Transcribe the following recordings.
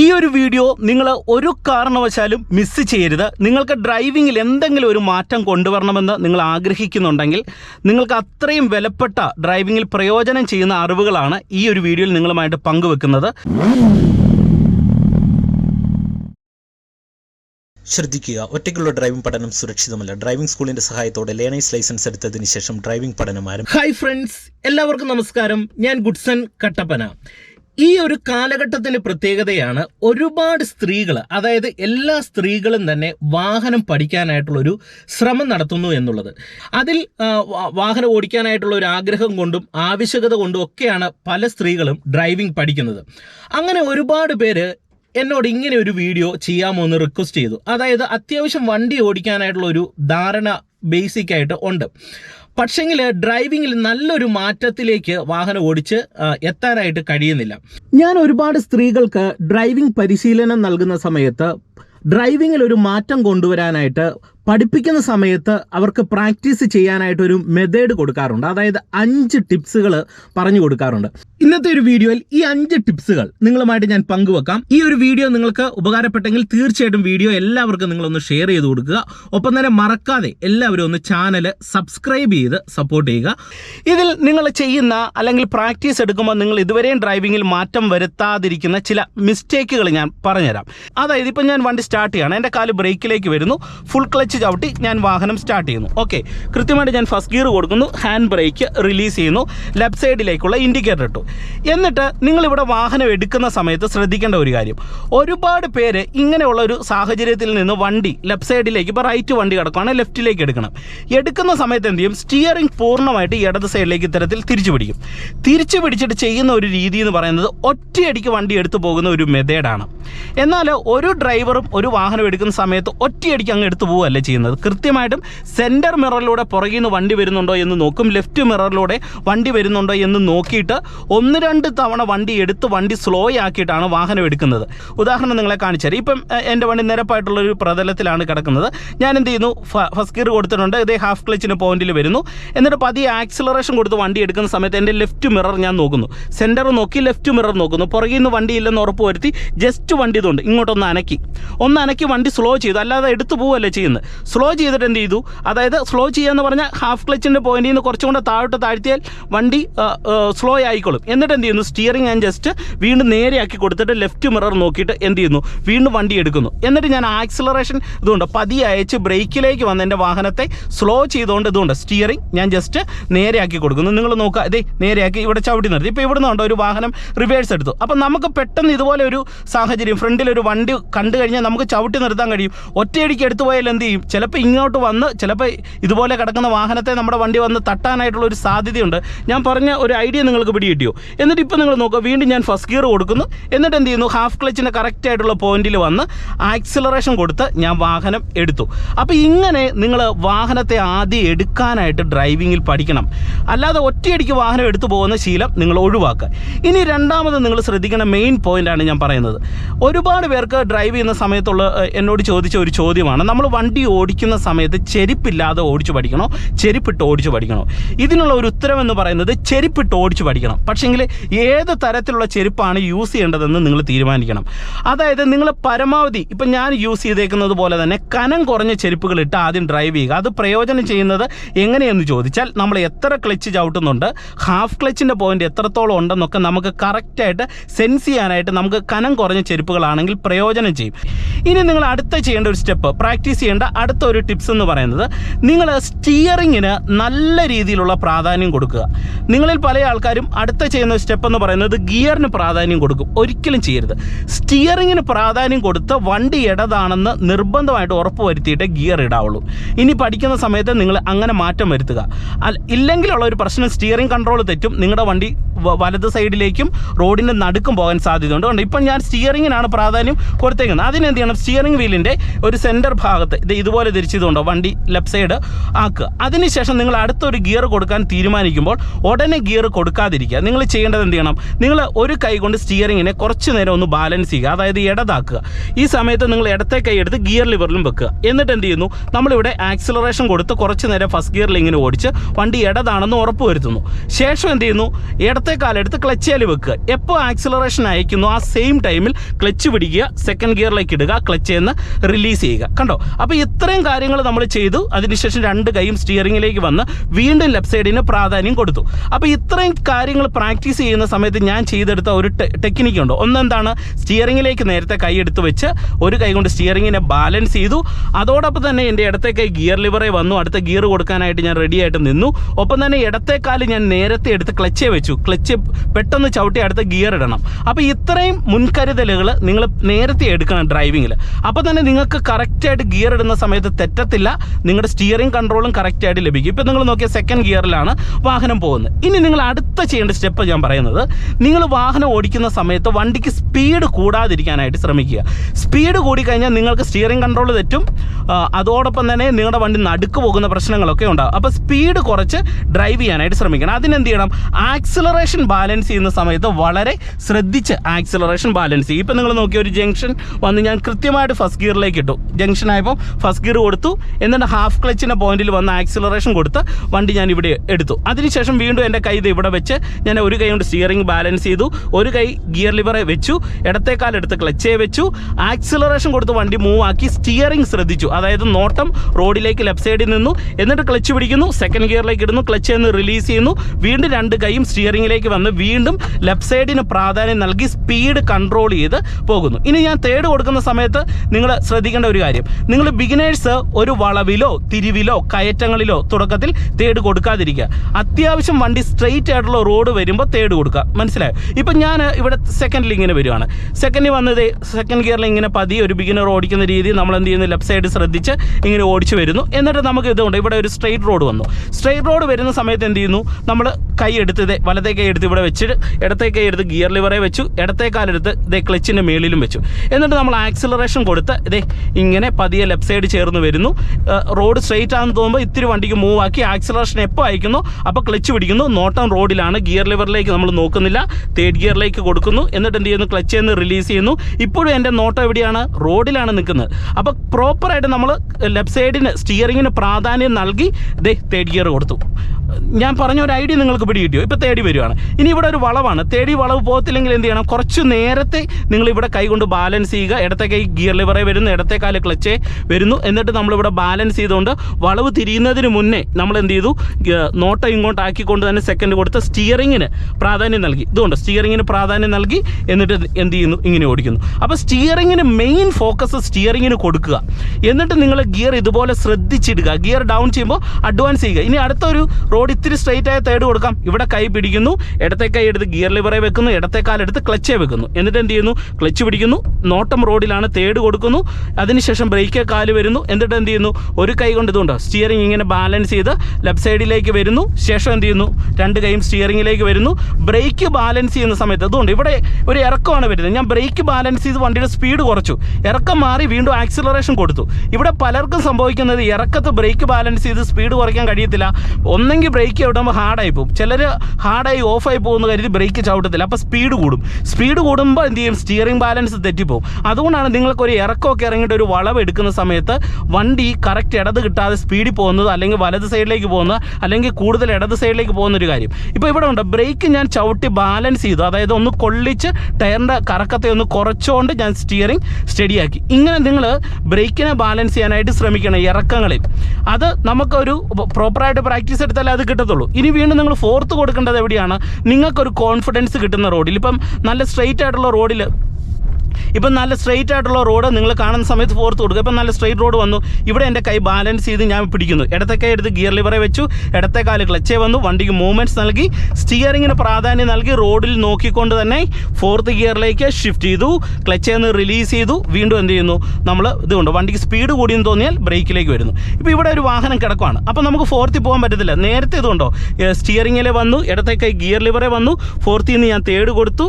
ഈ ഒരു വീഡിയോ നിങ്ങൾ ഒരു കാരണവശാലും മിസ് ചെയ്യരുത്. നിങ്ങൾക്ക് ഡ്രൈവിങ്ങിൽ എന്തെങ്കിലും ഒരു മാറ്റം കൊണ്ടുവരണമെന്ന് നിങ്ങൾ ആഗ്രഹിക്കുന്നുണ്ടെങ്കിൽ നിങ്ങൾക്ക് അത്രയും വിലപ്പെട്ട ഡ്രൈവിങ്ങിൽ പ്രയോജനം ചെയ്യുന്ന അറിവുകളാണ് ഈ ഒരു വീഡിയോയിൽ നിങ്ങളുമായിട്ട് പങ്കുവെക്കുന്നത്. ശ്രദ്ധിക്കുക ഒറ്റയ്ക്കുള്ള ഡ്രൈവിംഗ് പഠനം സുരക്ഷിതമല്ല. ഡ്രൈവിംഗ് സ്കൂളിന്റെ സഹായത്തോടെ ലേണേഴ്സ് ലൈസൻസ് എടുത്തതിന് ശേഷം ഡ്രൈവിംഗ് പഠനം ആരംഭിക്കും ഹായ് ഫ്രണ്ട്സ് എല്ലാവർക്കും നമസ്കാരം. ഞാൻ ഗുഡ്സൺ കട്ടപ്പന. ഈ ഒരു കാലഘട്ടത്തിന്റെ പ്രത്യേകതയാണ് ഒരുപാട് സ്ത്രീകൾ അതായത് എല്ലാ സ്ത്രീകളും തന്നെ വാഹനം പഠിക്കാനായിട്ടുള്ള ഒരു ശ്രമം നടത്തുന്നു എന്നുള്ളത്. അതിൽ വാഹനം ഓടിക്കാനായിട്ടുള്ള ഒരു ആഗ്രഹം കൊണ്ടും ആവശ്യകത കൊണ്ടും ഒക്കെയാണ് പല സ്ത്രീകളും ഡ്രൈവിംഗ് പഠിക്കുന്നത്. അങ്ങനെ ഒരുപാട് പേര് എന്നോട് ഇങ്ങനെ ഒരു വീഡിയോ ചെയ്യാമോ എന്ന് റിക്വസ്റ്റ് ചെയ്തു. അതായത് അത്യാവശ്യം വണ്ടി ഓടിക്കാനായിട്ടുള്ള ഒരു ധാരണ ബേസിക് ആയിട്ട് ഉണ്ട്. പക്ഷെങ്കിൽ ഡ്രൈവിംഗിൽ നല്ലൊരു മാറ്റത്തിലേക്ക് വാഹനം ഓടിച്ച് എത്താനായിട്ട് കഴിയുന്നില്ല. ഞാൻ ഒരുപാട് സ്ത്രീകൾക്ക് ഡ്രൈവിംഗ് പരിശീലനം നൽകുന്ന സമയത്ത് ഡ്രൈവിങ്ങിൽ ഒരു മാറ്റം കൊണ്ടുവരാനായിട്ട് പഠിപ്പിക്കുന്ന സമയത്ത് അവർക്ക് പ്രാക്ടീസ് ചെയ്യാനായിട്ട് ഒരു മെത്തേഡ് കൊടുക്കാറുണ്ട്. അതായത് അഞ്ച് ടിപ്സുകൾ പറഞ്ഞു കൊടുക്കാറുണ്ട്. ഇന്നത്തെ ഒരു വീഡിയോയിൽ ഈ അഞ്ച് ടിപ്സുകൾ നിങ്ങളുമായിട്ട് ഞാൻ പങ്കുവെക്കാം. ഈ ഒരു വീഡിയോ നിങ്ങൾക്ക് ഉപകാരപ്പെട്ടെങ്കിൽ തീർച്ചയായിട്ടും വീഡിയോ എല്ലാവർക്കും നിങ്ങളൊന്ന് ഷെയർ ചെയ്ത് കൊടുക്കുക. ഒപ്പം തന്നെ മറക്കാതെ എല്ലാവരും ഒന്ന് ചാനൽ സബ്സ്ക്രൈബ് ചെയ്ത് സപ്പോർട്ട് ചെയ്യുക. ഇതിൽ നിങ്ങൾ ചെയ്യുന്ന അല്ലെങ്കിൽ പ്രാക്ടീസ് എടുക്കുമ്പോൾ നിങ്ങൾ ഇതുവരെയും ഡ്രൈവിങ്ങിൽ മാറ്റം വരുത്താതിരിക്കുന്ന ചില മിസ്റ്റേക്കുകൾ ഞാൻ പറഞ്ഞുതരാം. അതായത് ഇപ്പം ഞാൻ വണ്ടി സ്റ്റാർട്ട് ചെയ്യണം. എന്റെ കാൽ ബ്രേക്കിലേക്ക് വരുന്നു. ഫുൾ ക്ലച്ച് ചവിട്ടി ഞാൻ വാഹനം സ്റ്റാർട്ട് ചെയ്യുന്നു. ഓക്കെ കൃത്യമായിട്ട് ഞാൻ ഫസ്റ്റ് ഗിയർ കൊടുക്കുന്നു. ഹാൻഡ് ബ്രേക്ക് റിലീസ് ചെയ്യുന്നു. ലെഫ്റ്റ് സൈഡിലേക്കുള്ള ഇൻഡിക്കേറ്റർ ഇട്ടു. എന്നിട്ട് നിങ്ങളിവിടെ വാഹനം എടുക്കുന്ന സമയത്ത് ശ്രദ്ധിക്കേണ്ട ഒരു കാര്യം. ഒരുപാട് പേര് ഇങ്ങനെയുള്ള ഒരു സാഹചര്യത്തിൽ നിന്ന് വണ്ടി ലെഫ്റ്റ് സൈഡിലേക്ക് ഇപ്പോൾ റൈറ്റ് വണ്ടി കിടക്കുകയാണെങ്കിൽ ലെഫ്റ്റിലേക്ക് എടുക്കണം. എടുക്കുന്ന സമയത്ത് എന്ത് ചെയ്യും? സ്റ്റിയറിംഗ് പൂർണമായിട്ട് ഇടത് സൈഡിലേക്ക് ഇത്തരത്തിൽ തിരിച്ചു പിടിക്കും. തിരിച്ചു പിടിച്ചിട്ട് ചെയ്യുന്ന ഒരു രീതി എന്ന് പറയുന്നത് ഒറ്റയടിക്ക് വണ്ടി എടുത്തു പോകുന്ന ഒരു മെത്തേഡാണ് എന്നാൽ ഒരു ഡ്രൈവറും ഒരു വാഹനം എടുക്കുന്ന സമയത്ത് ഒറ്റയടിക്ക് അങ്ങ് എടുത്തു പോവുകയല്ല ചെയ്യുന്നത്. കൃത്യമായിട്ടും സെന്റർ മിററിലൂടെ പുറകിൽ നിന്ന് വണ്ടി വരുന്നുണ്ടോ എന്ന് നോക്കും. ലെഫ്റ്റ് മിററിലൂടെ വണ്ടി വരുന്നുണ്ടോ എന്ന് നോക്കിയിട്ട് ഒന്ന് രണ്ട് തവണ വണ്ടി എടുത്ത് വണ്ടി സ്ലോ ആക്കിയിട്ടാണ് വാഹനം എടുക്കുന്നത്. ഉദാഹരണം നിങ്ങളെ കാണിച്ചു തരാം. ഇപ്പം എന്റെ വണ്ടി നിരപ്പായിട്ടുള്ള ഒരു പ്രതലത്തിലാണ് കിടക്കുന്നത്. ഞാൻ എന്ത് ചെയ്യുന്നു? ഫസ്റ്റ് ഗിയർ കൊടുത്തിട്ടുണ്ട്. ഇതേ ഹാഫ് ക്ലച്ചിന് പോയിന്റിൽ വരുന്നു. എന്നിട്ട് പതിയെ ആക്സിലറേഷൻ കൊടുത്ത് വണ്ടി എടുക്കുന്ന സമയത്ത് എന്റെ ലെഫ്റ്റ് മിറർ ഞാൻ നോക്കുന്നു. സെന്റർ നോക്കി ലെഫ്റ്റ് മിറർ നോക്കുന്നു. പുറകിൽ നിന്ന് വണ്ടി ഇല്ലെന്ന് ഉറപ്പ് വരുത്തി ജസ്റ്റ് വണ്ടി ഇതുണ്ട്. ഇങ്ങോട്ടൊന്ന് അനക്കി. ഒന്ന് അനക്കി വണ്ടി സ്ലോ ചെയ്തു. അല്ലാതെ എടുത്തു പോവല്ലേ ചെയ്യുന്നത്. സ്ലോ ചെയ്തിട്ട് എന്ത് ചെയ്തു? അതായത് സ്ലോ ചെയ്യാന്ന് പറഞ്ഞാൽ ഹാഫ് ക്ലച്ചിന്റെ പോയിന്റിൽ നിന്ന് കുറച്ചും കൂടെ താഴോട്ട് താഴ്ത്തിയാൽ വണ്ടി സ്ലോ ആയിക്കോളും. എന്നിട്ട് എന്ത് ചെയ്യുന്നു? സ്റ്റിയറിംഗ് ഞാൻ ജസ്റ്റ് വീണ്ടും നേരെയാക്കി കൊടുത്തിട്ട് ലെഫ്റ്റ് മിറർ നോക്കിയിട്ട് എന്ത് ചെയ്യുന്നു? വീണ്ടും വണ്ടി എടുക്കുന്നു. എന്നിട്ട് ഞാൻ ആക്സിലറേഷൻ ഇതുകൊണ്ട് പതി അയച്ച് ബ്രേക്കിലേക്ക് വന്ന് എന്റെ വാഹനത്തെ സ്ലോ ചെയ്തുകൊണ്ട് ഇതുകൊണ്ട് സ്റ്റിയറിംഗ് ഞാൻ ജസ്റ്റ് നേരെയാക്കി കൊടുക്കുന്നു. നിങ്ങൾ നോക്കുക ഇതേ നേരെയാക്കി ഇവിടെ ചവിട്ടി നിർത്തി ഇപ്പോൾ ഇവിടെ നിന്നുണ്ട് ഒരു വാഹനം റിവേഴ്സ് എടുത്തു. അപ്പം നമുക്ക് പെട്ടെന്ന് ഇതുപോലെ ഒരു സാഹചര്യം ഫ്രണ്ടിൽ ഒരു വണ്ടി കണ്ടു കഴിഞ്ഞാൽ നമുക്ക് ചവിട്ടി നിർത്താൻ കഴിയും. ഒറ്റയടിക്ക് എടുത്തു പോയാൽ എന്ത് ചിലപ്പോൾ ഇങ്ങോട്ട് വന്ന് ചിലപ്പോൾ ഇതുപോലെ കിടക്കുന്ന വാഹനത്തെ നമ്മുടെ വണ്ടി വന്ന് തട്ടാനായിട്ടുള്ള ഒരു സാധ്യതയുണ്ട്. ഞാൻ പറഞ്ഞ ഒരു ഐഡിയ നിങ്ങൾക്ക് പിടികിട്ടിയോ? എന്നിട്ട് ഇപ്പോൾ നിങ്ങൾ നോക്കുക വീണ്ടും ഞാൻ ഫസ്റ്റ് ഗിയർ കൊടുക്കുന്നു. എന്നിട്ട് എന്ത് ചെയ്യുന്നു? ഹാഫ് ക്ലച്ചിന്റെ കറക്റ്റ് ആയിട്ടുള്ള പോയിന്റിൽ വന്ന് ആക്സിലറേഷൻ കൊടുത്ത് ഞാൻ വാഹനം എടുത്തു. അപ്പോൾ ഇങ്ങനെ നിങ്ങൾ വാഹനത്തെ ആദ്യം എടുക്കാനായിട്ട് ഡ്രൈവിങ്ങിൽ പഠിക്കണം. അല്ലാതെ ഒറ്റയടിക്ക് വാഹനം എടുത്തു പോകുന്ന ശീലം നിങ്ങൾ ഒഴിവാക്കുക. ഇനി രണ്ടാമത് നിങ്ങൾ ശ്രദ്ധിക്കേണ്ട മെയിൻ പോയിന്റാണ് ഞാൻ പറയുന്നത്. ഒരുപാട് പേർക്ക് ഡ്രൈവ് ചെയ്യുന്ന സമയത്തുള്ള എന്നോട് ചോദിച്ച ഒരു ചോദ്യമാണ്. നമ്മൾ വണ്ടി ഓടിക്കുന്ന സമയത്ത് ചെരുപ്പില്ലാതെ ഓടിച്ചു പഠിക്കണോ? ചെരുപ്പിട്ട് ഓടിച്ചു പഠിക്കണോ? ഇതിനുള്ള ഒരു ഉത്തരം എന്ന് പറയുന്നത് ചെരുപ്പിട്ട് ഓടിച്ചു പഠിക്കണം. പക്ഷേങ്കിൽ ഏത് തരത്തിലുള്ള ചെരുപ്പാണ് യൂസ് ചെയ്യേണ്ടതെന്ന് നിങ്ങൾ തീരുമാനിക്കണം. അതായത് നിങ്ങൾ പരമാവധി ഇപ്പം ഞാൻ യൂസ് ചെയ്തേക്കുന്നത് പോലെ തന്നെ കനം കുറഞ്ഞ ചെരുപ്പുകൾ ഇട്ട് ആദ്യം ഡ്രൈവ് ചെയ്യുക. അത് പ്രയോജനം ചെയ്യുന്നത് എങ്ങനെയെന്ന് ചോദിച്ചാൽ നമ്മൾ എത്ര ക്ലച്ച് ചവിട്ടുന്നുണ്ട് ഹാഫ് ക്ലച്ചിന്റെ പോയിന്റ് എത്രത്തോളം ഉണ്ടെന്നൊക്കെ നമുക്ക് കറക്റ്റായിട്ട് സെൻസ് ചെയ്യാനായിട്ട് നമുക്ക് കനം കുറഞ്ഞ ചെരുപ്പുകളാണെങ്കിൽ പ്രയോജനം ചെയ്യും. ഇനി നിങ്ങൾ അടുത്ത ചെയ്യേണ്ട ഒരു സ്റ്റെപ്പ് പ്രാക്ടീസ് ചെയ്യേണ്ട അടുത്ത ഒരു ടിപ്സ് എന്ന് പറയുന്നത് നിങ്ങൾ സ്റ്റിയറിങ്ങിന് നല്ല രീതിയിലുള്ള പ്രാധാന്യം കൊടുക്കുക. നിങ്ങളിൽ പല ആൾക്കാരും അടുത്ത ചെയ്യുന്ന സ്റ്റെപ്പ് എന്ന് പറയുന്നത് ഗിയറിന് പ്രാധാന്യം കൊടുക്കും. ഒരിക്കലും ചെയ്യരുത്. സ്റ്റിയറിങ്ങിന് പ്രാധാന്യം കൊടുത്ത് വണ്ടി ഇടതാണെന്ന് നിർബന്ധമായിട്ട് ഉറപ്പ് വരുത്തിയിട്ടേ ഗിയർ ഇടാവുള്ളൂ. ഇനി പഠിക്കുന്ന സമയത്ത് നിങ്ങൾ അങ്ങനെ മാറ്റം വരുത്തുക. ഇല്ലെങ്കിലുള്ള ഒരു പ്രശ്നം സ്റ്റിയറിംഗ് കൺട്രോൾ തെറ്റും നിങ്ങളുടെ വണ്ടി വലത് സൈഡിലേക്കും റോഡിന്റെ നടുക്കും പോകാൻ സാധ്യതയുണ്ട്. അതുകൊണ്ട് ഇപ്പം ഞാൻ സ്റ്റിയറിങ്ങിനാണ് പ്രാധാന്യം കൊടുത്തേക്കുന്നത്. അതിനെന്ത് ചെയ്യണം? സ്റ്റിയറിംഗ് വീലിന്റെ ഒരു സെന്റർ ഭാഗത്ത് ഇത് ഇതുപോലെ തിരിച്ചതുകൊണ്ടോ വണ്ടി ലെഫ്റ്റ് സൈഡ് ആക്കുക. അതിനുശേഷം നിങ്ങൾ അടുത്തൊരു ഗിയർ കൊടുക്കാൻ തീരുമാനിക്കുമ്പോൾ ഉടനെ ഗിയർ കൊടുക്കാതിരിക്കുക. നിങ്ങൾ ചെയ്യേണ്ടത് എന്ത് ചെയ്യണം? നിങ്ങൾ ഒരു കൈ കൊണ്ട് സ്റ്റിയറിങ്ങിനെ കുറച്ച് നേരം ഒന്ന് ബാലൻസ് ചെയ്യുക. അതായത് ഇടതാക്കുക. ഈ സമയത്ത് നിങ്ങൾ ഇടത്തെ കൈ എടുത്ത് ഗിയർ ലിവറിലും വെക്കുക. എന്നിട്ട് എന്ത് ചെയ്യുന്നു? നമ്മളിവിടെ ആക്സിലറേഷൻ കൊടുത്ത് കുറച്ച് നേരം ഫസ്റ്റ് ഗിയറിൽ ഇങ്ങനെ ഓടിച്ച് വണ്ടി ഇടതാണെന്ന് ഉറപ്പ് വരുത്തുന്നു. ശേഷം എന്ത് ചെയ്യുന്നു? ഇടത്തെ കാലെടുത്ത് ക്ലച്ചേൽ വെക്കുക. എപ്പോൾ ആക്സിലറേഷൻ അയക്കുന്നു ആ സെയിം ടൈമിൽ ക്ലച്ച് പിടിക്കുക സെക്കൻഡ് ഗിയറിലേക്ക് ഇടുക ക്ലച്ച് നിന്ന് റിലീസ് ചെയ്യുക. കണ്ടോ? അപ്പോൾ ഇത്രയും കാര്യങ്ങൾ നമ്മൾ ചെയ്തു. അതിനുശേഷം രണ്ട് കൈയും സ്റ്റിയറിംഗിലേക്ക് വന്ന് വീണ്ടും ലെഫ്റ്റ് സൈഡിന് പ്രാധാന്യം കൊടുത്തു. അപ്പോൾ ഇത്രയും കാര്യങ്ങൾ പ്രാക്ടീസ് ചെയ്യുന്ന സമയത്ത് ഞാൻ ചെയ്തെടുത്ത ഒരു ടെക്നിക്ക് ഉണ്ട്? ഒന്നെന്താണ് സ്റ്റിയറിംഗിലേക്ക് നേരത്തെ കൈ എടുത്ത് വെച്ച് ഒരു കൈ കൊണ്ട് സ്റ്റിയറിംഗിനെ ബാലൻസ് ചെയ്തു. അതോടൊപ്പം തന്നെ എന്റെ ഇടത്തെ കൈ ഗിയർ ലിവറേ വന്നു. അടുത്ത ഗിയർ കൊടുക്കാനായിട്ട് ഞാൻ റെഡി ആയിട്ട് നിന്നു. ഒപ്പം തന്നെ ഇടത്തെ ഞാൻ നേരത്തെ എടുത്ത് ക്ലച്ചേ വെച്ചു. ക്ലച്ച് പെട്ടെന്ന് ചവിട്ടി അടുത്ത ഗിയർ ഇടണം. അപ്പോൾ ഇത്രയും മുൻകരുതലുകൾ നിങ്ങൾ നേരത്തെ എടുക്കണം ഡ്രൈവിങ്ങിൽ അപ്പോൾ തന്നെ നിങ്ങൾക്ക് കറക്റ്റായിട്ട് ഗിയർ ഇടുന്ന സമയത്ത് തെറ്റത്തില്ല. നിങ്ങളുടെ സ്റ്റിയറിംഗ് കൺട്രോളും കറക്റ്റായിട്ട് ലഭിക്കും. ഇപ്പോൾ നിങ്ങൾ നോക്കിയ സെക്കൻഡ് ഗിയറിലാണ് വാഹനം പോകുന്നത്. ഇനി നിങ്ങൾ അടുത്ത ചെയ്യേണ്ട സ്റ്റെപ്പ് ഞാൻ പറയുന്നത് നിങ്ങൾ വാഹനം ഓടിക്കുന്ന സമയത്ത് വണ്ടിക്ക് സ്പീഡ് കൂടാതിരിക്കാനായിട്ട് ശ്രമിക്കുക. സ്പീഡ് കൂടിക്കഴിഞ്ഞാൽ നിങ്ങൾക്ക് സ്റ്റിയറിംഗ് കൺട്രോൾ തെറ്റും അതോടൊപ്പം തന്നെ നിങ്ങളുടെ വണ്ടി നടുക്ക് പോകുന്ന പ്രശ്നങ്ങളൊക്കെ ഉണ്ടാകും. അപ്പോൾ സ്പീഡ് കുറച്ച് ഡ്രൈവ് ചെയ്യാനായിട്ട് ശ്രമിക്കണം. അതിനെന്ത് ചെയ്യണം? ആക്സിലറേഷൻ ബാലൻസ് ചെയ്യുന്ന സമയത്ത് വളരെ ശ്രദ്ധിച്ച് ആക്സിലറേഷൻ ബാലൻസ് ചെയ്യും. ഇപ്പം നിങ്ങൾ നോക്കിയ ഒരു ജംഗ്ഷൻ വന്ന് ഞാൻ കൃത്യമായിട്ട് ഫസ്റ്റ് ഗിയറിലേക്ക് ഇട്ടു. ജംഗ്ഷൻ ആയപ്പോൾ ഫസ്റ്റ് ഗിയർ കൊടുത്തു. എന്നിട്ട് ഹാഫ് ക്ലച്ചിന്റെ പോയിന്റിൽ വന്ന് ആക്സിലറേഷൻ കൊടുത്ത് വണ്ടി ഞാൻ ഇവിടെ എടുത്തു. അതിനുശേഷം വീണ്ടും എന്റെ കൈ ഇത് ഇവിടെ വെച്ച് ഞാൻ ഒരു കൈ കൊണ്ട് സ്റ്റിയറിംഗ് ബാലൻസ് ചെയ്തു. ഒരു കൈ ഗിയർ ലിവറെ വെച്ചു. ഇടത്തേക്കാലെടുത്ത് ക്ലച്ചേ വെച്ചു. ആക്സിലറേഷൻ കൊടുത്ത് വണ്ടി മൂവ് ആക്കി. സ്റ്റിയറിംഗ് ശ്രദ്ധിച്ചു. അതായത് നോട്ടം റോഡിലേക്ക് ലെഫ്റ്റ് സൈഡിൽ നിന്നു എന്നിട്ട് ക്ലച്ച് പിടിക്കുന്നു സെക്കൻഡ് ഗിയറിലേക്ക് ഇടുന്നു ക്ലച്ച് എന്ന് റിലീസ് ചെയ്യുന്നു. വീണ്ടും രണ്ട് കൈയും സ്റ്റിയറിംഗിലേക്ക് വന്ന് വീണ്ടും ലെഫ്റ്റ് സൈഡിന് പ്രാധാന്യം നൽകി സ്പീഡ് കൺട്രോൾ ചെയ്ത് പോകുന്നു. ഇനി ഞാൻ തേർഡ് കൊടുക്കുന്ന സമയത്ത് നിങ്ങൾ ശ്രദ്ധിക്കേണ്ട ഒരു കാര്യം. നിങ്ങൾ ബിഗിനേഴ്സ് ഒരു വളവിലോ തിരിവിലോ കയറ്റങ്ങളിലോ തുടക്കത്തിൽ തേർഡ് കൊടുക്കാതിരിക്കുക. അത്യാവശ്യം വണ്ടി സ്ട്രെയിറ്റ് ആയിട്ടുള്ള റോഡ് വരുമ്പോൾ തേർഡ് കൊടുക്കുക. മനസ്സിലായോ? ഇപ്പം ഞാൻ ഇവിടെ സെക്കൻഡിൽ ഇങ്ങനെ വരുവാണ്. സെക്കൻഡിൽ വന്നത് സെക്കൻഡ് ഗിയറിൽ ഇങ്ങനെ പതി ഒരു ബിഗിനർ ഓടിക്കുന്ന രീതി നമ്മൾ എന്ത് ചെയ്യുന്നു? ലെഫ്റ്റ് സൈഡ് ശ്രദ്ധിച്ച് ഇങ്ങനെ ഓടിച്ചു വരുന്നു. എന്നിട്ട് നമുക്ക് ഇതുകൊണ്ട് ഇവിടെ ഒരു സ്ട്രെയിറ്റ് റോഡ് വന്നു. സ്ട്രെയിറ്റ് റോഡ് വരുന്ന സമയത്ത് എന്ത് ചെയ്യുന്നു? നമ്മൾ കൈ എടുത്ത് വലത്തേ കൈ എടുത്ത് ഇവിടെ വെച്ചിട്ട് ഇടത്തേ കൈ എടുത്ത് ഗിയർ ലിവറെ വെച്ചു. ഇടത്തേ കാലെടുത്ത് ഇതേ ക്ലച്ചിന്റെ മേളിലും വെച്ചു. എന്നിട്ട് നമ്മൾ ആക്സിലറേഷൻ കൊടുത്ത് ഇതേ ഇങ്ങനെ പതിയെ ലെഫ്റ്റ് സൈഡ് ചേർന്ന് വരുന്നു. റോഡ് സ്ട്രെയിറ്റ് ആണെന്ന് തോന്നുമ്പോൾ ഇത്തിരി വണ്ടിക്ക് മൂവ് ആക്കി ആക്സിലറേഷൻ എപ്പോൾ അയക്കുന്നു? അപ്പോൾ ക്ലച്ച് പിടിക്കുന്നു. നോട്ടം റോഡിലാണ്. ഗിയർ ലിവറിലേക്ക് നമ്മൾ നോക്കുന്നില്ല. തേർഡ് ഗിയറിലേക്ക് കൊടുക്കുന്നു. എന്നിട്ട് എന്ത് ചെയ്യുന്നു? ക്ലച്ച് എന്ന് റിലീസ് ചെയ്യുന്നു. ഇപ്പോഴും എന്റെ നോട്ടം എവിടെയാണ്? റോഡിലാണ് നിൽക്കുന്നത്. അപ്പോൾ പ്രോപ്പറായിട്ട് നമ്മൾ ലെഫ്റ്റ് സൈഡിന് സ്റ്റിയറിങ്ങിന് പ്രാധാന്യം നൽകി ദേ തേർഡ് ഗിയർ കൊടുത്തു. ഞാൻ പറഞ്ഞ ഒരു ഐഡിയ നിങ്ങൾക്ക് പിടി കിട്ടിയോ? ഇപ്പോൾ തേടി വരുവാണ്. ഇനി ഇവിടെ ഒരു വളവാണ്. തേടി വളവ് പോകത്തില്ലെങ്കിൽ എന്ത് ചെയ്യണം? കുറച്ച് നേരത്തെ നിങ്ങൾ ഇവിടെ കൈകൊണ്ട് ബാലൻസ് ചെയ്യുക. ഇടത്തെ കൈ ഗിയർ ലിവറെ വരുന്നു. ഇടത്തെ കാൽ ക്ലച്ച് വരുന്നു. എന്നിട്ട് നമ്മളിവിടെ ബാലൻസ് ചെയ്തുകൊണ്ട് വളവ് തിരിയുന്നതിന് മുന്നേ നമ്മൾ എന്ത് ചെയ്തു? നോട്ടം ഇങ്ങോട്ട് ആക്കിക്കൊണ്ട് തന്നെ സെക്കൻഡ് കൊടുത്ത് സ്റ്റിയറിങ്ങിന് പ്രാധാന്യം നൽകി. ഇതുകൊണ്ട് സ്റ്റിയറിങ്ങിന് പ്രാധാന്യം നൽകി. എന്നിട്ട് എന്ത് ചെയ്യുന്നു? ഇങ്ങനെ ഓടിക്കുന്നു. അപ്പോൾ സ്റ്റിയറിങ്ങിന് മെയിൻ ഫോക്കസ് സ്റ്റിയറിങ്ങിന് കൊടുക്കുക. എന്നിട്ട് നിങ്ങൾ ഗിയർ ഇതുപോലെ ശ്രദ്ധിച്ചിടുക. ഗിയർ ഡൗൺ ചെയ്യുമ്പോൾ അഡ്വാൻസ് ചെയ്യുക. ഇനി അടുത്തൊരു റോഡ് ഇത്തിരി സ്ട്രെയിറ്റ് ആയ തേർഡ് കൊടുക്കാം. ഇവിടെ കൈ പിടിക്കുന്നു. ഇടത്തെ കൈ എടുത്ത് ഗിയർ ലിവറെ വെക്കുന്നു. ഇടത്തെ കാലെടുത്ത് ക്ലച്ചേ വെക്കുന്നു. എന്നിട്ട് എന്ത് ചെയ്യുന്നു? ക്ലച്ച് പിടിക്കുന്നു. നോട്ടം റോഡിലാണ് തേർഡ് കൊടുക്കുന്നു. അതിനുശേഷം ബ്രേക്ക് കാൽ വരുന്നു. എന്നിട്ട് എന്ത് ചെയ്യുന്നു? ഒരു കൈ കൊണ്ട് ഇതുകൊണ്ടോ സ്റ്റിയറിംഗ് ഇങ്ങനെ ബാലൻസ് ചെയ്ത് ലെഫ്റ്റ് സൈഡിലേക്ക് വരുന്നു. ശേഷം എന്ത് ചെയ്യുന്നു? രണ്ട് കൈയും സ്റ്റിയറിംഗിലേക്ക് വരുന്നു. ബ്രേക്ക് ബാലൻസ് ചെയ്യുന്ന സമയത്ത് അതുകൊണ്ട് ഇവിടെ ഒരു ഇറക്കമാണ് വരുന്നത്. ഞാൻ ബ്രേക്ക് ബാലൻസ് ചെയ്ത് വണ്ടിയുടെ സ്പീഡ് കുറച്ചു. ഇറക്കം മാറി വീണ്ടും ആക്സിലറേഷൻ കൊടുത്തു. ഇവിടെ പലർക്കും സംഭവിക്കുന്നത് ഇറക്കത്ത് ബ്രേക്ക് ബാലൻസ് ചെയ്ത് സ്പീഡ് കുറയ്ക്കാൻ കഴിയത്തില്ല. ഒന്നെങ്കിൽ ബ്രേക്ക് ചവിട്ടുമ്പോൾ ഹാർഡായി പോകും. ചിലർ ഹാർഡായി ഓഫായി പോകുന്ന കരുതി ബ്രേക്ക് ചവിട്ടത്തില്ല. അപ്പോൾ സ്പീഡ് കൂടും. സ്പീഡ് കൂടുമ്പോൾ എന്ത് ചെയ്യും? സ്റ്റിയറിംഗ് ബാലൻസ് തെറ്റിപ്പോകും അതുകൊണ്ടാണ് നിങ്ങൾക്ക് ഒരു ഇറക്കമൊക്കെ ഇറങ്ങിയിട്ട് ഒരു വളവ് എടുക്കുന്ന സമയത്ത് വണ്ടി കറക്റ്റ് ഇടത് കിട്ടാതെ സ്പീഡിൽ പോകുന്നത് അല്ലെങ്കിൽ വലത് സൈഡിലേക്ക് പോകുന്നത് അല്ലെങ്കിൽ കൂടുതൽ ഇടത് സൈഡിലേക്ക് പോകുന്ന ഒരു കാര്യം. ഇപ്പോൾ ഇവിടെ ഉണ്ട്. ബ്രേക്ക് ഞാൻ ചവിട്ടി ബാലൻസ് ചെയ്തു. അതായത് ഒന്ന് കൊള്ളിച്ച് ടയറിന്റെ കറക്കത്തെ ഒന്ന് കുറച്ചുകൊണ്ട് ഞാൻ സ്റ്റിയറിംഗ് സ്റ്റഡിയാക്കി ഇങ്ങനെ നിങ്ങൾ ബ്രേക്കിനെ ബാലൻസ് ചെയ്യാനായിട്ട് ശ്രമിക്കണം ഇറക്കങ്ങളിൽ. അത് നമുക്കൊരു പ്രോപ്പറായിട്ട് പ്രാക്ടീസ് എടുത്താലേ അത് കിട്ടത്തുള്ളൂ. ഇനി വീണ്ടും നിങ്ങൾ ഫോർത്ത് കൊടുക്കേണ്ടത് എവിടെയാണ്? നിങ്ങൾക്കൊരു കോൺഫിഡൻസ് കിട്ടുന്ന റോഡിൽ ഇപ്പം നല്ല സ്ട്രെയിറ്റ് ആയിട്ടുള്ള റോഡിൽ ഇപ്പം നല്ല സ്ട്രെയിറ്റ് ആയിട്ടുള്ള റോഡ് നിങ്ങൾ കാണുന്ന സമയത്ത് ഫോർത്ത് കൊടുക്കുക ഇപ്പം നല്ല സ്ട്രെയിറ്റ് റോഡ് വന്നു. ഇവിടെ എന്റെ കൈ ബാലൻസ് ചെയ്ത് ഞാൻ പിടിക്കുന്നു. ഇടത്തേക്കൈ എടുത്ത് ഗിയർ ലിവറെ വെച്ചു. ഇടത്തെ കാൽ ക്ലച്ചേ വന്നു. വണ്ടിക്ക് മൂവ്മെന്റ്സ് നൽകി. സ്റ്റിയറിങ്ങിന് പ്രാധാന്യം നൽകി. റോഡിൽ നോക്കിക്കൊണ്ട് തന്നെ ഫോർത്ത് ഗിയറിലേക്ക് ഷിഫ്റ്റ് ചെയ്തു. ക്ലച്ചേ നിന്ന് റിലീസ് ചെയ്തു. വീണ്ടും എന്ത് ചെയ്യുന്നു? നമ്മൾ ഇതുകൊണ്ട് വണ്ടിക്ക് സ്പീഡ് കൂടിയെന്ന് തോന്നിയാൽ ബ്രേക്കിലേക്ക് വരുന്നു. ഇപ്പോൾ ഇവിടെ ഒരു വാഹനം കിടക്കുവാണ്. അപ്പോൾ നമുക്ക് ഫോർത്തിൽ പോകാൻ പറ്റത്തില്ല. നേരത്തെ ഇതുണ്ടോ സ്റ്റിയറിങ്ങിലെ വന്നു. ഇടത്തേക്കായി ഗിയർ ലിവറെ വന്നു. ഫോർത്തിൽ നിന്ന് ഞാൻ തേർഡ് കൊടുത്തു.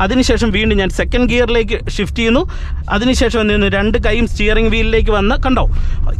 അതിനുശേഷം വീണ്ടും ഞാൻ സെക്കൻഡ് ഗിയറിലേക്ക് ഷിഫ്റ്റ് ചെയ്യുന്നു. അതിനുശേഷം എന്ത് ചെയ്യുന്നു? രണ്ട് കൈയും സ്റ്റിയറിംഗ് വീലിലേക്ക് വന്ന് കണ്ടോ?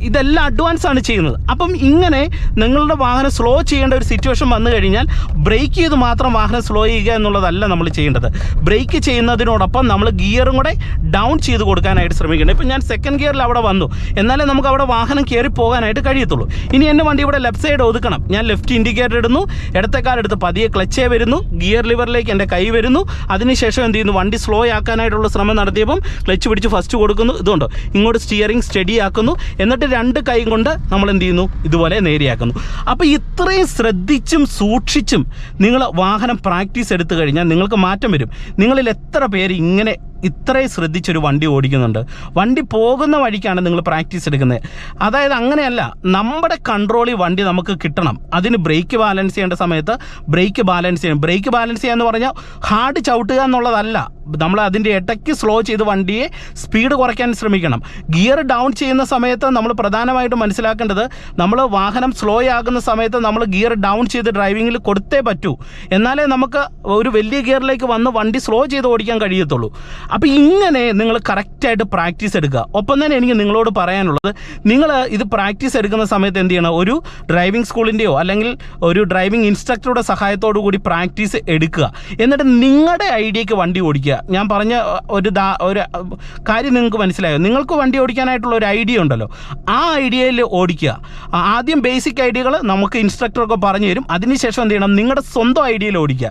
ഇതെല്ലാം അഡ്വാൻസ് ആണ് ചെയ്യുന്നത്. അപ്പം ഇങ്ങനെ നിങ്ങളുടെ വാഹനം സ്ലോ ചെയ്യേണ്ട ഒരു സിറ്റുവേഷൻ വന്നു കഴിഞ്ഞാൽ ബ്രേക്ക് ചെയ്ത് മാത്രം വാഹനം സ്ലോ ചെയ്യുക എന്നുള്ളതല്ല നമ്മൾ ചെയ്യേണ്ടത്. ബ്രേക്ക് ചെയ്യുന്നതിനോടൊപ്പം നമ്മൾ ഗിയറും കൂടെ ഡൗൺ ചെയ്ത് കൊടുക്കാനായിട്ട് ശ്രമിക്കണം ഇപ്പം ഞാൻ സെക്കൻഡ് ഗിയറിൽ അവിടെ വന്നു. എന്നാലേ നമുക്ക് അവിടെ വാഹനം കയറി പോകാനായിട്ട് കഴിയത്തുള്ളൂ. ഇനി എന്റെ വണ്ടി ഇവിടെ ലെഫ്റ്റ് സൈഡ് ഒതുക്കണം. ഞാൻ ലെഫ്റ്റ് ഇൻഡിക്കേറ്റർ ഇടുന്നു. ഇടത്തേക്കാലെടുത്ത് പതിയെ ക്ലച്ചേ വരുന്നു. ഗിയർ ലിവറിലേക്ക് എന്റെ കൈ വരുന്നു. അതിനുശേഷം എന്ത് ചെയ്യുന്നു? വണ്ടി സ്ലോ ആക്കാനായിട്ടുള്ള ശ്രമം നടത്തിയപ്പം ക്ലച്ച് പിടിച്ച് ഫസ്റ്റ് കൊടുക്കുന്നു. ഇതുകൊണ്ട് ഇങ്ങോട്ട് സ്റ്റിയറിംഗ് സ്റ്റഡി ആക്കുന്നു. എന്നിട്ട് രണ്ട് കൈ കൊണ്ട് നമ്മൾ എന്ത് ചെയ്യുന്നു? ഇതുപോലെ നേരെയാക്കുന്നു. അപ്പോൾ ഇത്രയും ശ്രദ്ധിച്ചും സൂക്ഷിച്ചും നിങ്ങൾ വാഹനം പ്രാക്ടീസ് എടുത്തു കഴിഞ്ഞാൽ നിങ്ങൾക്ക് മാറ്റം വരും. നിങ്ങളിൽ എത്ര പേര് ഇങ്ങനെ ഇത്രയും ശ്രദ്ധിച്ചൊരു വണ്ടി ഓടിക്കുന്നുണ്ട്. വണ്ടി പോകുന്ന വഴിക്കാണ് നിങ്ങൾ പ്രാക്ടീസ് എടുക്കുന്നത്. അതായത് അങ്ങനെയല്ല നമ്മുടെ കൺട്രോളിൽ വണ്ടി നമുക്ക് കിട്ടണം. അതിന് ബ്രേക്ക് ബാലൻസ് ചെയ്യേണ്ട സമയത്ത് ബ്രേക്ക് ബാലൻസ് ചെയ്യണം. ബ്രേക്ക് ബാലൻസ് ചെയ്യുക എന്ന് പറഞ്ഞാൽ ഹാർഡ് ചവിട്ടുക എന്നുള്ളതല്ല. നമ്മൾ അതിന്റെ ഇടയ്ക്ക് സ്ലോ ചെയ്ത് വണ്ടിയെ സ്പീഡ് കുറയ്ക്കാൻ ശ്രമിക്കണം. ഗിയർ ഡൗൺ ചെയ്യുന്ന സമയത്ത് നമ്മൾ പ്രധാനമായിട്ടും മനസ്സിലാക്കേണ്ടത് നമ്മൾ വാഹനം സ്ലോ ആകുന്ന സമയത്ത് നമ്മൾ ഗിയർ ഡൗൺ ചെയ്ത് ഡ്രൈവിങ്ങിൽ കൊടുത്തേ പറ്റൂ. എന്നാലേ നമുക്ക് ഒരു വലിയ ഗിയറിലേക്ക് വന്ന് വണ്ടി സ്ലോ ചെയ്ത് ഓടിക്കാൻ കഴിയത്തുള്ളൂ. അപ്പോൾ ഇങ്ങനെ നിങ്ങൾ കറക്റ്റായിട്ട് പ്രാക്ടീസ് എടുക്കുക. ഒപ്പം തന്നെ എനിക്ക് നിങ്ങളോട് പറയാനുള്ളത് നിങ്ങൾ ഇത് പ്രാക്ടീസ് എടുക്കുന്ന സമയത്ത് എന്ത് ചെയ്യണം? ഒരു ഡ്രൈവിംഗ് സ്കൂളിന്റെയോ അല്ലെങ്കിൽ ഒരു ഡ്രൈവിംഗ് ഇൻസ്ട്രക്ടറുടെ സഹായത്തോടു കൂടി പ്രാക്ടീസ് എടുക്കുക. എന്നിട്ട് നിങ്ങളുടെ ഐഡിയക്ക് വണ്ടി ഓടിക്കുക. ഞാൻ പറഞ്ഞ ഒരു ദാ ഒരു കാര്യം നിങ്ങൾക്ക് മനസ്സിലായോ? നിങ്ങൾക്ക് വണ്ടി ഓടിക്കാനായിട്ടുള്ള ഒരു ഐഡിയ ഉണ്ടല്ലോ. ആ ഐഡിയയിൽ ഓടിക്കുക. ആദ്യം ബേസിക് ഐഡിയകൾ നമുക്ക് ഇൻസ്ട്രക്ടറൊക്കെ പറഞ്ഞു തരും. അതിനുശേഷം എന്ത് ചെയ്യണം? നിങ്ങളുടെ സ്വന്തം ഐഡിയയിൽ ഓടിക്കുക.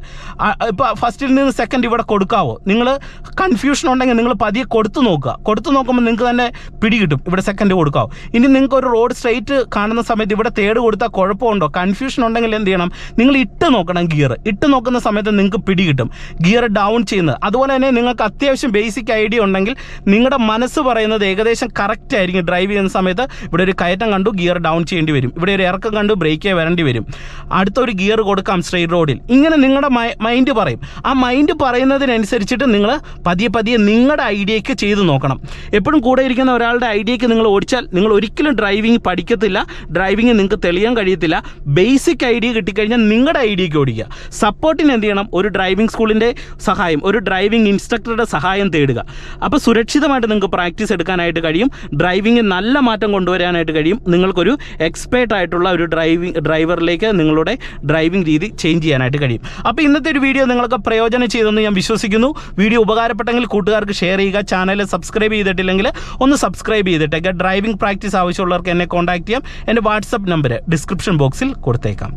ഇപ്പോൾ ഫസ്റ്റിൽ നിന്ന് സെക്കൻഡ് ഇവിടെ കൊടുക്കാവോ? നിങ്ങൾ കൺഫ്യൂഷൻ ഉണ്ടെങ്കിൽ നിങ്ങൾ പതിയെ കൊടുത്തു നോക്കുക. കൊടുത്തു നോക്കുമ്പോൾ നിങ്ങൾക്ക് തന്നെ പിടികിട്ടും. ഇവിടെ സെക്കൻഡ് കൊടുക്കാവോ? ഇനി നിങ്ങൾക്ക് ഒരു റോഡ് സ്ട്രൈറ്റ് കാണുന്ന സമയത്ത് ഇവിടെ തേർഡ് കൊടുത്താൽ കുഴപ്പമുണ്ടോ? കൺഫ്യൂഷൻ ഉണ്ടെങ്കിൽ എന്ത് ചെയ്യണം? നിങ്ങൾ ഇട്ട് നോക്കണം ഗിയർ ഇട്ട് നോക്കുന്ന സമയത്ത് നിങ്ങൾക്ക് പിടികിട്ടും. ഗിയർ ഡൗൺ ചെയ്യുന്നത്. അതുപോലെ തന്നെ നിങ്ങൾക്ക് അത്യാവശ്യം ബേസിക് ഐഡിയ ഉണ്ടെങ്കിൽ നിങ്ങളുടെ മനസ്സ് പറയുന്നത് ഏകദേശം കറക്റ്റ് ആയിരിക്കും. ഡ്രൈവ് ചെയ്യുന്ന സമയത്ത് ഇവിടെ ഒരു കയറ്റം കണ്ടു ഗിയർ ഡൗൺ ചെയ്യേണ്ടി വരും. ഇവിടെ ഒരു ഇറക്കം കണ്ടു ബ്രേക്കേ വരേണ്ടി വരും. അടുത്തൊരു ഗിയർ കൊടുക്കാം സ്ട്രെയിറ്റ് റോഡിൽ ഇങ്ങനെ നിങ്ങളുടെ മൈൻഡ് പറയും. ആ മൈൻഡ് പറയുന്നതിനനുസരിച്ചിട്ട് നിങ്ങൾ പതിയെ പതിയെ നിങ്ങളുടെ ഐഡിയയ്ക്ക് ചെയ്തു നോക്കണം. എപ്പോഴും കൂടെ ഇരിക്കുന്ന ഒരാളുടെ ഐഡിയയ്ക്ക് നിങ്ങൾ ഓടിച്ചാൽ നിങ്ങൾ ഒരിക്കലും ഡ്രൈവിംഗ് പഠിക്കത്തില്ല. ഡ്രൈവിംഗ് നിങ്ങൾക്ക് തെളിയാൻ കഴിയത്തില്ല. ബേസിക് ഐഡിയ കിട്ടിക്കഴിഞ്ഞാൽ നിങ്ങളുടെ ഐഡിയയ്ക്ക് ഓടിക്കുക. സപ്പോർട്ടിന് എന്ത് ചെയ്യണം? ഒരു ഡ്രൈവിംഗ് സ്കൂളിന്റെ സഹായം ഒരു ഡ്രൈവിംഗ് ഇൻസ്ട്രക്ടറുടെ സഹായം തേടുക. അപ്പോൾ സുരക്ഷിതമായിട്ട് നിങ്ങൾക്ക് പ്രാക്ടീസ് എടുക്കാനായിട്ട് കഴിയും. ഡ്രൈവിംഗ് നല്ല മാറ്റം കൊണ്ടുവരാനായിട്ട് കഴിയും. നിങ്ങൾക്കൊരു എക്സ്പേർട്ട് ആയിട്ടുള്ള ഒരു ഡ്രൈവിംഗ് ഡ്രൈവറിലേക്ക് നിങ്ങളുടെ ഡ്രൈവിംഗ് രീതി ചേഞ്ച് ചെയ്യാനായിട്ട് കഴിയും. അപ്പോൾ ഇന്നത്തെ ഒരു വീഡിയോ നിങ്ങൾക്ക് പ്രയോജനം ചെയ്തെന്ന് ഞാൻ വിശ്വസിക്കുന്നു. വീഡിയോ ഉപകാരപ്പെട്ടെങ്കിൽ കൂട്ടുകാർക്ക് ഷെയർ ചെയ്യുക. ചാനൽ സബ്സ്ക്രൈബ് ചെയ്തിട്ടില്ലെങ്കിൽ ഒന്ന് സബ്സ്ക്രൈബ് ചെയ്തിട്ടേക്കുക ഡ്രൈവിംഗ് പ്രാക്ടീസ് ആവശ്യമുള്ളവർക്ക് എന്നെ കോൺടാക്ട് ചെയ്യാം. എന്റെ വാട്സപ്പ് നമ്പർ ഡിസ്ക്രിപ്ഷൻ ബോക്സിൽ കൊടുത്തേക്കാം.